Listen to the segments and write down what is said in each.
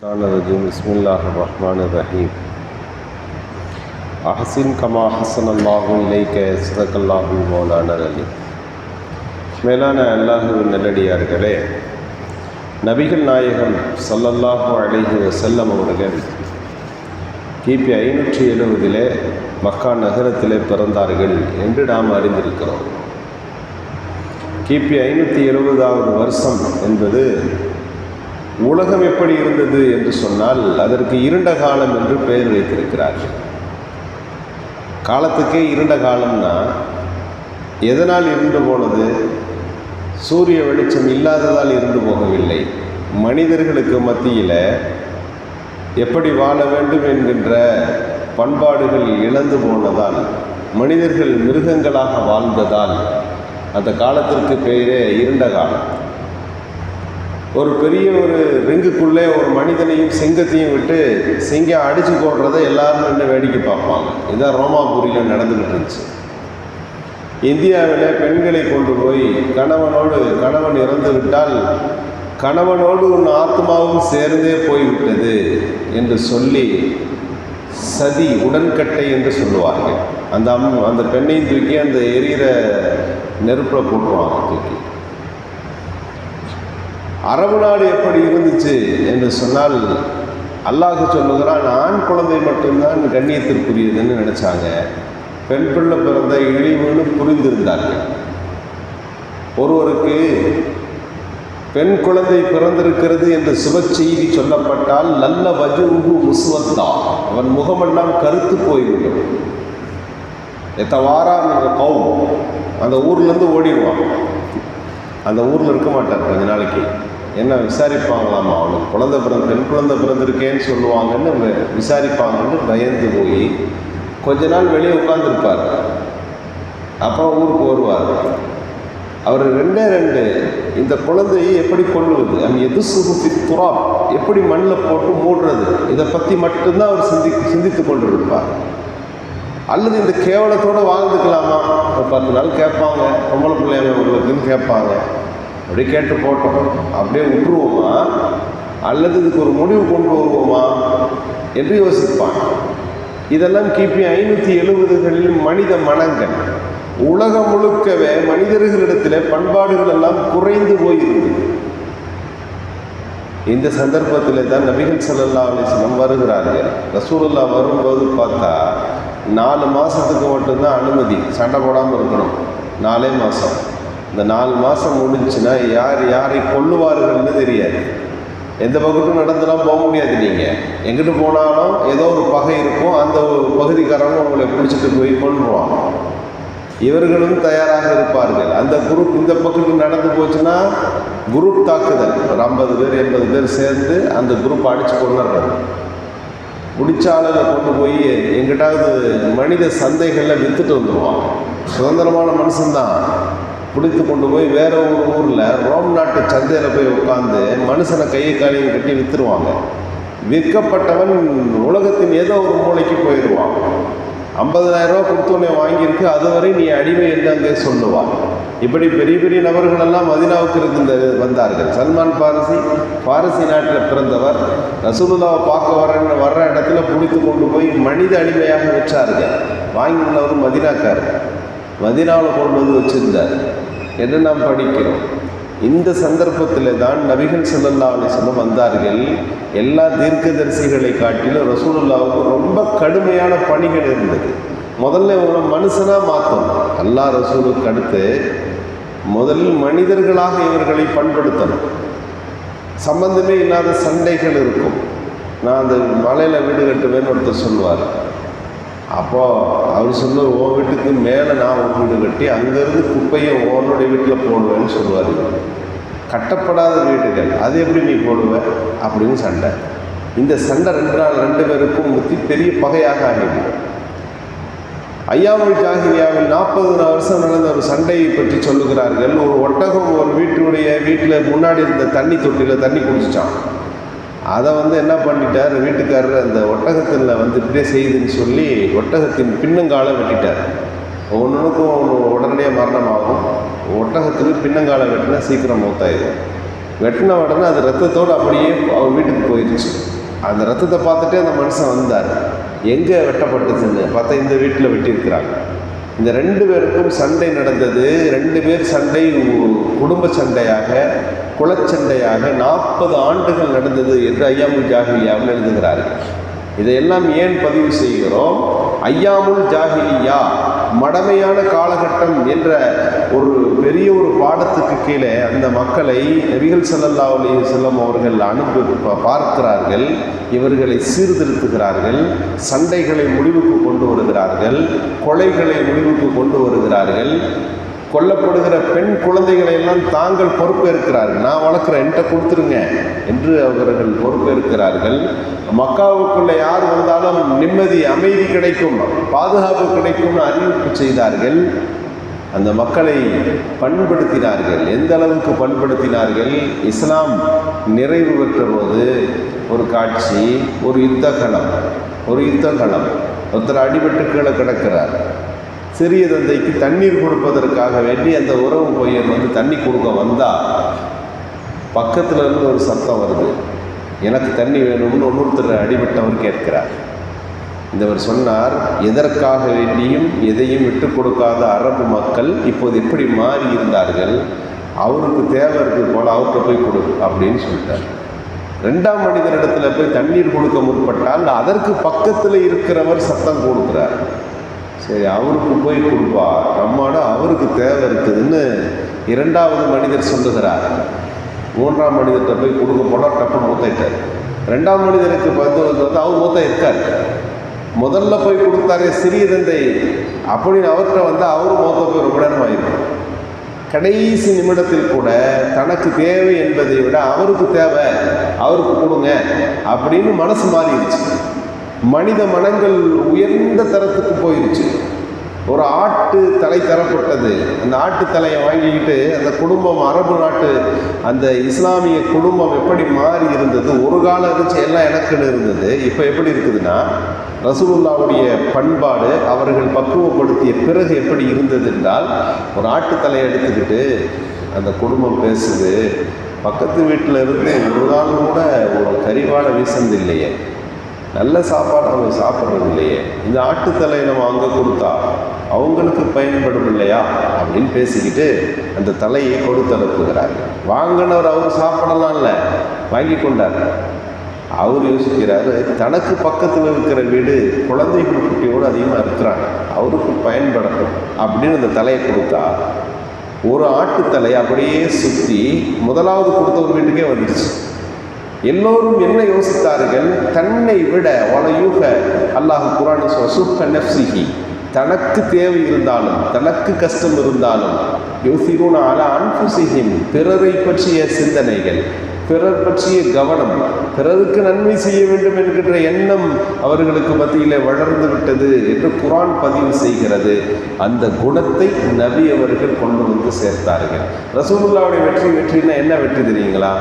الشيطان الرجيم بسم الله الرحمن الرحيم أحسن كما حسن الله إليك صدق الله مولانا العلي மேலான அல்லாஹுவின் நல்லடியார்களே நபிகள் நாயகம் ஸல்லல்லாஹு அலைஹி வஸல்லம் அவர்கள் கிபி ஐநூற்றி எழுபதிலே மக்கா நகரத்திலே பிறந்தார்கள் என்று நாம் அறிந்திருக்கிறோம் கிபி ஐநூற்றி எழுபதாவது வருஷம் என்பது உலகம் எப்படி இருந்தது என்று சொன்னால் அதற்கு இருண்ட காலம் என்று பெயர் வைத்திருக்கிறார்கள். காலத்துக்கே இருண்ட காலம்னா எதனால் இருந்து போனது? சூரிய வெளிச்சம் இல்லாததால் இருந்து போகவில்லை. மனிதர்களுக்கு மத்தியில் எப்படி வாழ வேண்டும் என்கின்ற பண்பாடுகள் இழந்து போனதால் மனிதர்கள் மிருகங்களாக வாழ்ந்ததால் அந்த காலத்திற்கு பெயரே இருண்ட காலம். ஒரு பெரிய ஒரு ரிங்குக்குள்ளே ஒரு மனிதனையும் சிங்கத்தையும் விட்டு சிங்கம் அடித்து போடுறத எல்லாரும் நின்று வேடிக்கை பார்ப்பாங்க. இதுதான் ரோமாபுரியில் நடந்துக்கிட்டு இருந்துச்சு. இந்தியாவில் பெண்களை கொண்டு போய் கணவனோடு கணவன் இறந்து விட்டால் கணவனோடு உன் ஆத்மாவும் சேர்ந்தே போய்விட்டது என்று சொல்லி சதி உடன்கட்டை என்று சொல்லுவார்கள். அந்த அம் அந்த பெண்ணையும் தூக்கி அந்த எரியிற நெருப்பில் போட்டுருவாங்க தூக்கி. அரபு நாடு எப்படி இருந்துச்சு என்று சொன்னால் அல்லாஹ் சொல்லுகிறான் ஆண் குழந்தை மட்டும்தான் கண்ணியத்திற்குரியதுன்னு நினச்சாங்க. பெண் பிள்ளை பிறந்த இழிவுன்னு புரிந்திருந்தார்கள். ஒருவருக்கு பெண் குழந்தை பிறந்திருக்கிறது என்று சுப செய்தி சொல்லப்பட்டால் நல்ல வஜுங்கு முசுவத்தா அவன் முகமெல்லாம் கருத்து போய்விடும். எத்தவாரா கவு அந்த ஊர்லேருந்து ஓடிடுவான். அந்த ஊரில் இருக்க மாட்டார் கொஞ்ச நாளைக்கு. என்ன விசாரிப்பாங்களாமா அவனுக்கு குழந்தை பிறந்த பெண் குழந்தை பிறந்திருக்கேன்னு சொல்லுவாங்கன்னு விசாரிப்பாங்கன்னு பயந்து போய் கொஞ்ச நாள் வெளியே உட்காந்துருப்பார் அப்புறம் ஊருக்கு வருவார். அவர் ரெண்டே ரெண்டு இந்த குழந்தையை எப்படி கொள்ளுவது அவன் எது சுகுஃபி துறா எப்படி மண்ணில் போட்டு மூடுறது? இதை பற்றி மட்டும்தான் அவர் சிந்தி சிந்தித்து கொண்டிருப்பார். அல்லது இந்த கேவலத்தோடு வாழ்ந்துக்கலாமா? ஒரு பத்து நாள் கேட்பாங்க பொம்பளை பிள்ளைங்க உங்களுக்குன்னு கேட்பாங்க. அப்படியே கேட்டு போட்டோம். அப்படியே விட்டுருவோமா? அல்லது இதுக்கு ஒரு முடிவு கொண்டு வருவோமா? என்று யோசிப்பான். இதெல்லாம் கிபி ஐநூற்றி எழுபதுகளில் மனித மனங்கள். உலகம் முழுக்கவே மனிதர்களிடத்தில் பண்பாடுகள் எல்லாம் குறைந்து போயிருந்தது. இந்த சந்தர்ப்பத்தில் தான் நபிகள் சல்லா அலிஸ்லம் வருகிறார்கள். ரசூலுல்லா வரும்போது பார்த்தா நாலு மாதத்துக்கு மட்டும்தான் அனுமதி சண்டை போடாமல் இருக்கணும். நாலே மாதம் இந்த நாலு மாதம் முடிஞ்சுன்னா யார் யாரை கொள்ளுவார்கள்னு தெரியாது. எந்த பக்கத்தும் நடந்துலாம் போக முடியாது நீங்கள் எங்கிட்டு போனாலும் ஏதோ ஒரு பகை இருக்கும் அந்த ஒரு பகுதிக்காரங்க உங்களை பிடிச்சிட்டு போய் கொள்வான் இவர்களும் தயாராக இருப்பார்கள். அந்த குரூப் இந்த பக்கத்துக்கு நடந்து போச்சுன்னா குரூப் தாக்குதல். ஒரு ஐம்பது பேர் எண்பது பேர் சேர்ந்து அந்த குரூப் அடித்து கொண்டுடுறது பிடிச்ச கொண்டு போய் எங்கிட்டாவது மனித சந்தைகளில் விற்றுட்டு வந்துடுவான் சுதந்திரமான மனுஷன்தான். பிடித்து கொண்டு போய் வேற ஒரு ஊரில் ரோம் நாட்டு சந்தையில் போய் உட்காந்து மனுஷனை கையை காலையும் கட்டி விற்றுருவாங்க விற்கப்பட்டவன் உலகத்தின் ஏதோ ஒரு மூலைக்கு போயிடுவான். ஐம்பதனாயிரம் ரூபா கொடுத்தோன்னே வாங்கியிருக்கு அதுவரை நீ அடிமை என்று அங்கே சொல்லுவான். இப்படி பெரிய பெரிய நபர்களெல்லாம் மதினாவுக்கு இருந்த வந்தார்கள். சல்மான் பாரசி பாரசி நாட்டில் பிறந்தவர். ரசூலுல்லாவை பார்க்க வர வர்ற இடத்துல பிடித்து கொண்டு போய் மனித அடிமையாக விற்றார்கள் வாங்கினவர் மதினாக்காரர். மதினாவில் கொண்டு வந்து வச்சுருந்தார். என்ன நாம் படிக்கிறோம்? இந்த சந்தர்ப்பத்தில் தான் நபிகள் ஸல்லல்லாஹு அலைஹி வந்தார்கள். எல்லா தீர்க்கதரிசிகளை காட்டிலும் ரசூலுல்லாவுக்கு ரொம்ப கடுமையான பணிகள் இருந்தது. முதல்ல இவங்களை மனுஷனாக மாற்றணும் அல்லா ரசூலுக்கு அடுத்து முதலில் மனிதர்களாக இவர்களை பண்படுத்தணும். சம்பந்தமே இல்லாத சண்டைகள் இருக்கும். நான் அந்த மலையில் வீடு கட்டுவேன்னு ஒருத்தர் சொல்லுவார். அப்போது அவர் சொன்ன ஓ வீட்டுக்கு மேலே நான் ஒரு வீடு கட்டி அங்கேருந்து குப்பையை உன்னுடைய வீட்டில் போடுவேன்னு சொல்லுவார். கட்டப்படாத வீடுகள் அது எப்படி நீ போடுவ? அப்படின்னு சண்டை. இந்த சண்டை ரெண்டு நாள் ரெண்டு பேருக்கும் முத்தி பெரிய பகையாக ஆகிவிடும் ஐயாமல் ஜாகிரியாவில் நாற்பது வருஷம் நடந்த ஒரு சண்டையை பற்றி சொல்லுகிறார்கள். ஒரு ஒட்டகம் ஒரு வீட்டுடைய வீட்டில் முன்னாடி இருந்த தண்ணி தொட்டியில் தண்ணி குடிச்சிட்டான் அதை வந்து என்ன பண்ணிட்டார்? வீட்டுக்காரர் அந்த ஒட்டகத்தில் வந்து இப்படியே செய்யுதுன்னு சொல்லி ஒட்டகத்தின் பின்னங்காலை வெட்டிட்டார். ஒன்றுக்கும் ஒன்று உடனடியாக மரணமாகும். ஒட்டகத்துக்கு பின்னங்காலை வெட்டினா சீக்கிரம் மௌத்தாயிடும் வெட்டின உடனே அது ரத்தத்தோடு அப்படியே அவர் வீட்டுக்கு போயிடுச்சு அந்த ரத்தத்தை பார்த்துட்டே அந்த மனுஷன் வந்தார். எங்கே வெட்டப்பட்டுச்சுன்னு பார்த்தா இந்த வீட்டில் வெட்டியிருக்கிறாங்க. இந்த ரெண்டு பேருக்கும் சண்டை நடந்தது. ரெண்டு பேர் சண்டை குடும்ப சண்டையாக குலச்சண்டையாக நாற்பது ஆண்டுகள் நடந்தது என்று ஐயாமுல் ஜாகிலியாவில் எழுதுகிறார்கள். இதையெல்லாம் ஏன் பதிவு செய்கிறோம்? ஐயாமுல் ஜாகிலியா மடமையான காலகட்டம் என்ற ஒரு பெரிய ஒரு பாடத்துக்கு கீழே அந்த மக்களை நபிகள் சல்லல்லா அலி செல்லம் அவர்கள் அனுப்பி பார்க்கிறார்கள். இவர்களை சீர்திருத்துகிறார்கள். சண்டைகளை முடிவுக்கு கொண்டு வருகிறார்கள். கொலைகளை முடிவுக்கு கொண்டு வருகிறார்கள். கொல்லப்படுகிற பெண் குழந்தைகளை எல்லாம் தாங்கள் பொறுப்பேற்கிறார்கள். நான் வளர்க்குறேன் என்கிட்ட கொடுத்துருங்க என்று அவர்கள் பொறுப்பேற்கிறார்கள். மக்காவுக்குள்ள யார் வந்தாலும் நிம்மதி அமைதி கிடைக்கும் பாதுகாப்பு கிடைக்கும்னு அறிவிப்பு செய்தார்கள். அந்த மக்களை பண்படுத்தினார்கள். எந்த அளவுக்கு பண்படுத்தினார்கள்? இஸ்லாம் நிறைவு பெற்ற போது ஒரு காட்சி ஒரு யுத்தகலம் ஒரு யுத்தகலம். ஒருத்தர் அடிபட்டு கீழே கிடக்கிறார். சிறிய தந்தைக்கு தண்ணீர் கொடுப்பதற்காக வேண்டி அந்த உறவு பையன் வந்து தண்ணி கொடுக்க வந்தால் பக்கத்தில் இருந்து ஒரு சத்தம் வருது. எனக்கு தண்ணி வேணும்னு இன்னொருத்தர் அடிபட்டவர் கேட்கிறார். இந்தவர் சொன்னார் எதற்காக வேண்டியும் எதையும் விட்டு கொடுக்காத அரபு மக்கள் இப்போது எப்படி மாறி இருந்தார்கள்? அவருக்கு தேவை இருக்குது போல் அவர்கிட்ட போய் கொடு அப்படின்னு சொல்லிட்டார். ரெண்டாம் மனிதனிடத்தில் போய் தண்ணீர் கொடுக்க முற்பட்டால் அதற்கு பக்கத்தில் இருக்கிறவர் சத்தம் கொடுக்குறார். சரி அவருக்கு போய் கொடுப்பா. நம்மாட அவருக்கு தேவை இருக்குதுன்னு இரண்டாவது மனிதர் சொல்லுகிறார். மூன்றாம் மனிதர்கிட்ட போய் கொடுக்க போனால் டப்பு மூத்தாயிட்டார். ரெண்டாம் மனிதருக்கு வந்து வந்து வந்து அவர் மூத்தம் இருக்கார். முதல்ல போய் கொடுத்தாரே சிறிய தந்தை. அப்படின்னு அவர்கிட்ட வந்து அவரும் மூத்த போய் ரொம்ப நேரம் ஆயிருக்கும் கடைசி நிமிடத்தில் கூட தனக்கு தேவை என்பதை விட அவருக்கு தேவை அவருக்கு கொடுங்க அப்படின்னு மனசு மாறிடுச்சு. மனித மனங்கள் உயர்ந்த தரத்துக்கு போயிடுச்சு ஒரு ஆட்டு தலை தரப்பட்டது. அந்த ஆட்டு தலையை வாங்கிக்கிட்டு அந்த குடும்பம் அரபு நாட்டு அந்த இஸ்லாமிய குடும்பம் எப்படி மாறி இருந்தது? ஒரு காலம் இருந்துச்சு எல்லாம் எனக்குன்னு இருந்தது. இப்போ எப்படி இருக்குதுன்னா ரசூலுல்லாவுடைய பண்பாடு அவர்கள் பக்குவப்படுத்திய பிறகு எப்படி இருந்தது என்றால் ஒரு ஆட்டு தலையை எடுத்துக்கிட்டு அந்த குடும்பம் பேசுது. பக்கத்து வீட்டில் இருந்து ஒரு நாள் கூட ஒரு கரிவான வீசந்து இல்லையே நல்ல சாப்பாடு அவங்க சாப்பிட்றது இல்லையே. இந்த ஆட்டுத்தலையை நம்ம அங்கே கொடுத்தா அவங்களுக்கு பயன்படும் இல்லையா? அப்படின்னு பேசிக்கிட்டு அந்த தலையை கொடுத்து அனுப்புகிறார். வாங்கினவர் அவர் சாப்பிடலாம் இல்லை வாங்கி கொண்டார். அவர் யோசிக்கிறாரு தனக்கு பக்கத்தில் இருக்கிற வீடு குழந்தைகள் குட்டியோடு அதிகமாக இருக்கிறாங்க. அவருக்கு பயன்படட்டும். அப்படின்னு அந்த தலையை கொடுத்தா ஒரு ஆட்டுத்தலை அப்படியே சுற்றி முதலாவது கொடுத்த ஒரு வீட்டுக்கே வந்துடுச்சு எல்லோரும் என்ன யோசித்தார்கள்? தன்னை விட வலையூக அல்லாஹ் குரான் சுக்க நப்சிஹி தனக்கு தேவை இருந்தாலும் தனக்கு கஷ்டம் இருந்தாலும் யோசிரூன அல அன்புசிஹிம் பிறரை பற்றிய சிந்தனைகள். பிறர் பற்றிய கவனம் பிறருக்கு நன்மை செய்ய வேண்டும் என்கின்ற எண்ணம் அவர்களுக்கு மத்தியிலே வளர்ந்து விட்டது என்று குரான் பதிவு செய்கிறது. அந்த குணத்தை நபி அவர்கள் கொண்டு வந்து சேர்த்தார்கள். ரசூலுல்லாவுடைய வெற்றி வெற்றின்னா என்ன வெற்றி தெரியுங்களா?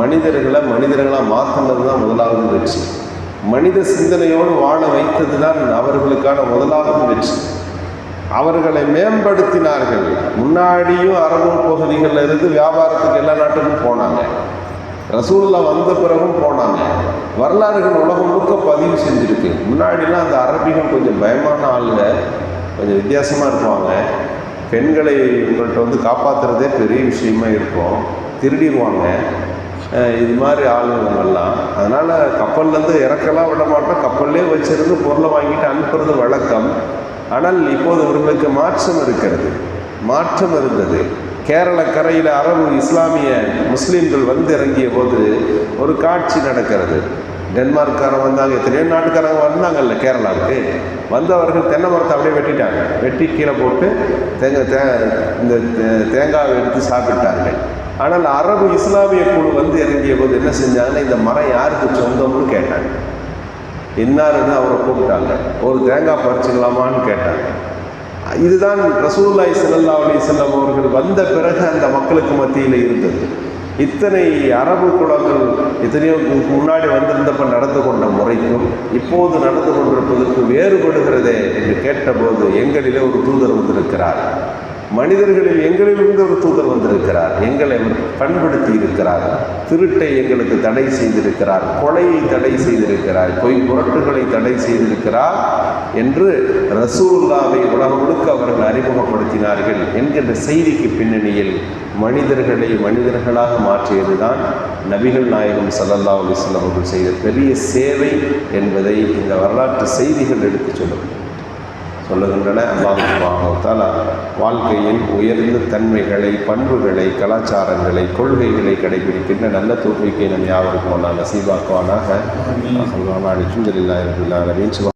மனிதர்களை மனிதர்களாக மாற்றினது தான் முதலாவது வெற்றி. மனித சிந்தனையோடு வாழ வைத்தது தான் அவர்களுக்கான முதலாவது வெற்றி. அவர்களை மேம்படுத்தினார்கள். முன்னாடியும் அரபு பகுதிகளில் இருந்து வியாபாரத்துக்கு எல்லா நாட்டுக்கும் போனாங்க. ரசூல்லா வந்த பிறகும் போனாங்க. வரலாறுகள் உலகம் முழுக்க பதிவு செஞ்சுருக்கு. முன்னாடிலாம் அந்த அரபிகள் கொஞ்சம் பயமான ஆளுங்க கொஞ்சம் வித்தியாசமாக இருப்பாங்க. பெண்களை உங்கள்கிட்ட வந்து காப்பாற்றுறதே பெரிய விஷயமா இருக்கும். திருடிடுவாங்க இது மாதிரி ஆளுங்கள்லாம். அதனால் கப்பல்லேருந்து இறக்கலாம் விட மாட்டோம். கப்பல்லே வச்சுருந்து பொருளை வாங்கிட்டு அனுப்புறது வழக்கம். ஆனால் இப்போது இவர்களுக்கு மாற்றம் இருக்கிறது. மாற்றம் இருந்தது. கேரள கரையில் அரபு இஸ்லாமிய முஸ்லீம்கள் வந்து இறங்கிய போது ஒரு காட்சி நடக்கிறது. டென்மார்க்காரன் வந்தாங்க எத்தனையோ நாட்டுக்காரங்க வந்தாங்கல்ல கேரளாவுக்கு. வந்தவர்கள் தென்னை மரத்தை அப்படியே வெட்டிட்டாங்க. வெட்டி கீழே போட்டு தேங்காய் தே இந்த தே- தேங்காவை எடுத்து சாப்பிட்டார்கள். ஆனால் அரபு இஸ்லாமிய குழு வந்து இறங்கிய போது என்ன செஞ்சாங்கன்னா இந்த மரம் யாருக்கு சொந்தம்னு கேட்டாங்க. இன்னாருன்னு அவரை கூப்பிட்டாங்க. ஒரு தேங்காய் பறிச்சுக்கலாமான்னு கேட்டாங்க. இதுதான் ரசூல்லாய் ஸல்லல்லாஹு அலி செல்லம் அவர்கள் வந்த பிறகு அந்த மக்களுக்கு மத்தியில் இருந்தது. இத்தனை அரபு குளங்கள் எத்தனையோ முன்னாடி வந்திருந்தப்ப நடந்து கொண்ட முறைக்கும் இப்போது நடந்து கொண்டிருப்பதற்கு வேறுபடுகிறதே என்று கேட்டபோது எங்களிலே ஒரு தூதர் வந்திருக்கிறார். மனிதர்களில் எங்களிலிருந்து ஒரு தூதர் வந்திருக்கிறார். எங்களை அவர் பண்படுத்தி இருக்கிறார் திருட்டை எங்களுக்கு தடை செய்திருக்கிறார். கொலையை தடை செய்திருக்கிறார். பொய் புரட்டுகளை தடை செய்திருக்கிறார் என்று ரசூல்லாவை உலகம் முழுக்க அவர்கள் அறிமுகப்படுத்தினார்கள் என்கின்ற செய்திக்கு பின்னணியில் மனிதர்களை மனிதர்களாக மாற்றியதுதான் நபிகள் நாயகம் சல்லல்லா அலைஹி அவர்கள் செய்த பெரிய சேவை என்பதை இந்த வரலாற்று செய்திகள் எடுத்துச் சொல்லும் சொல்லுகின்றன. அல்லாஹால வாழ்க்கையின் உயர்ந்த தன்மைகளை பண்புகளை கலாச்சாரங்களை கொள்கைகளை கடைபிடிக்கின்ற நல்ல தோல்விக்கை நம் யாவருக்கும் அல்லா நசீபாக்குவானாக அல்ஹம்துலில்லாஹி ரபில் ஆலமீன்.